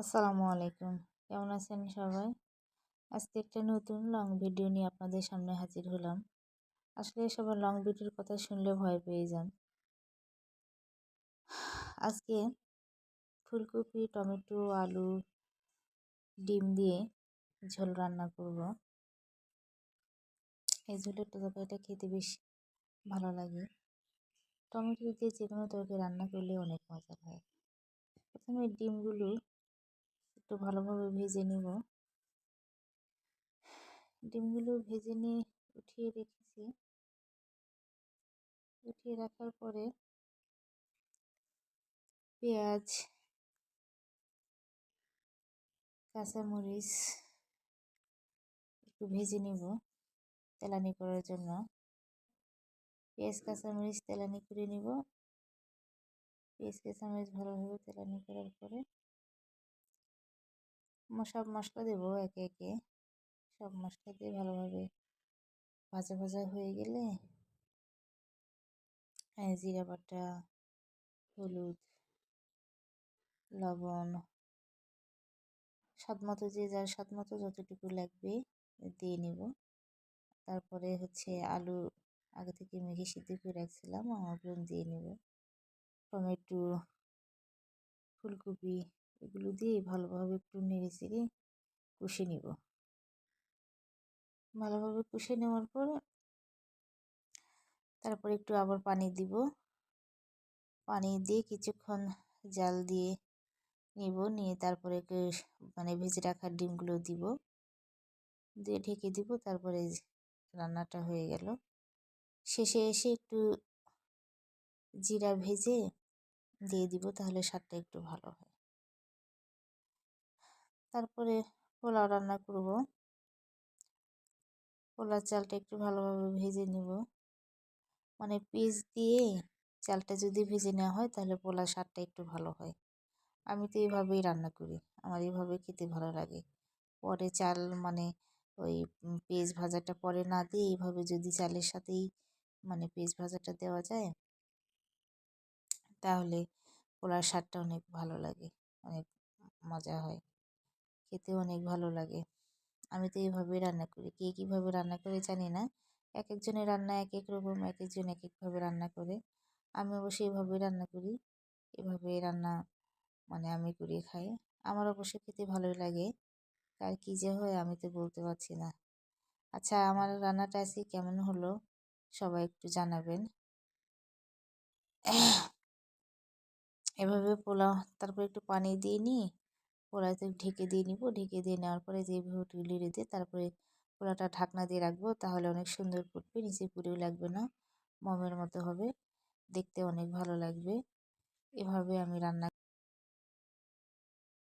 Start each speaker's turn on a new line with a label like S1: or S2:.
S1: আসসালামু আলাইকুম। কেমন আছেন সবাই? আজকে একটা নতুন লং ভিডিও নিয়ে আপনাদের সামনে হাজির হলাম। আসলে সবার লং ভিডিওর কথা শুনলে ভয় পেয়ে যান। আজকে ফুলকপি, টমেটো, আলু, ডিম দিয়ে ঝোল রান্না করব। এই ঝোলের তরকারিটা খেতে বেশ ভালো লাগে। টমেটো দিয়ে যে কোনো তরকারি রান্না করলে অনেক মজা হয়। প্রথমে ডিমগুলো একটু ভালোভাবে ভেজে নিব। ডিমগুলো ভেজে নিয়ে উঠিয়ে রেখেছি। উঠিয়ে রাখার পরে পেঁয়াজ, কাঁচামরিচ একটু ভেজে নিব তেলানি করার জন্য। পেঁয়াজ, কাঁচামরিচ তেলানি করে নিব। পেঁয়াজ, কাঁচামরিচ ভালোভাবে তেলানি করার পরে সব মশলা দেবো একে একে। সব মশলা দিয়ে ভালোভাবে ভাজা ভাজা হয়ে গেলে জিরা বাটা, হলুদ, লবণ, স্বাদ মতো যে যার স্বাদ মতো যতটুকু লাগবে দিয়ে নিব। তারপরে হচ্ছে আলু, আগে থেকে মেঘে সিদ্ধ করে রাখছিলাম ওগুলো দিয়ে নেব। টমেটো, ফুলকপি এগুলো দিয়ে ভালোভাবে একটু নেড়ে চেড়ে কষে নিব। ভালোভাবে কষে নেওয়ার পর তারপর একটু আবার পানি দিব। পানি দিয়ে কিছুক্ষণ জাল দিয়ে নিব, নিয়ে তারপরে মানে ভেজে রাখার ডিমগুলো দিব। দিয়ে ঢেকে দিব, তারপরে রান্নাটা হয়ে গেল। শেষে এসে একটু জিরা ভেজে দিয়ে দিব, তাহলে স্বাদটা একটু ভালো হয়। তারপরে পোলাও রান্না করব। পোলার চালটা একটু ভালোভাবে ভেজে নিব। মানে পিস দিয়ে চালটা যদি ভেজে নেওয়া হয়, তাহলে পোলার স্বাদটা একটু ভালো হয়। আমি তো এইভাবেই রান্না করি, আমার এইভাবে খেতে ভালো লাগে। পরে চাল মানে ওই পেঁয়াজ ভাজাটা পরে না দিয়ে এইভাবে যদি চালের সাথেই মানে পেঁয়াজ ভাজাটা দেওয়া যায়, তাহলে পোলার স্বাদটা অনেক ভালো লাগে, অনেক মজা হয়। খেতে অনেক ভালো লাগে। আমি তো এইভাবেই রান্না করি। কে কীভাবে রান্না করে জানি না। এক একজনের রান্না এক এক রকম এক একজন এক একভাবে রান্না করে। আমি অবশ্যই এভাবেই রান্না করি। এভাবে রান্না মানে আমি করে খাই। আমার অবশ্য খেতে ভালোই লাগে। তার কী যে হয় আমি তো বলতে পারছি না। আচ্ছা আমার রান্নাটা আজকে কেমন হলো? সবাই একটু জানাবেন। এভাবে পোলাও, তারপর একটু পানি দিয়ে নিই। পোলাতে ঢেকে দিয়ে নিব। ঢেকে দিয়ে নেওয়ার পরে যে তুলে রেঁধে তারপরে পোলাটা ঢাকনা দিয়ে রাখব, তাহলে অনেক সুন্দর ফুটবে, নিচে পুড়েও লাগবে না, মমের মতো হবে। দেখতে অনেক ভালো লাগবে। এভাবে আমি রান্না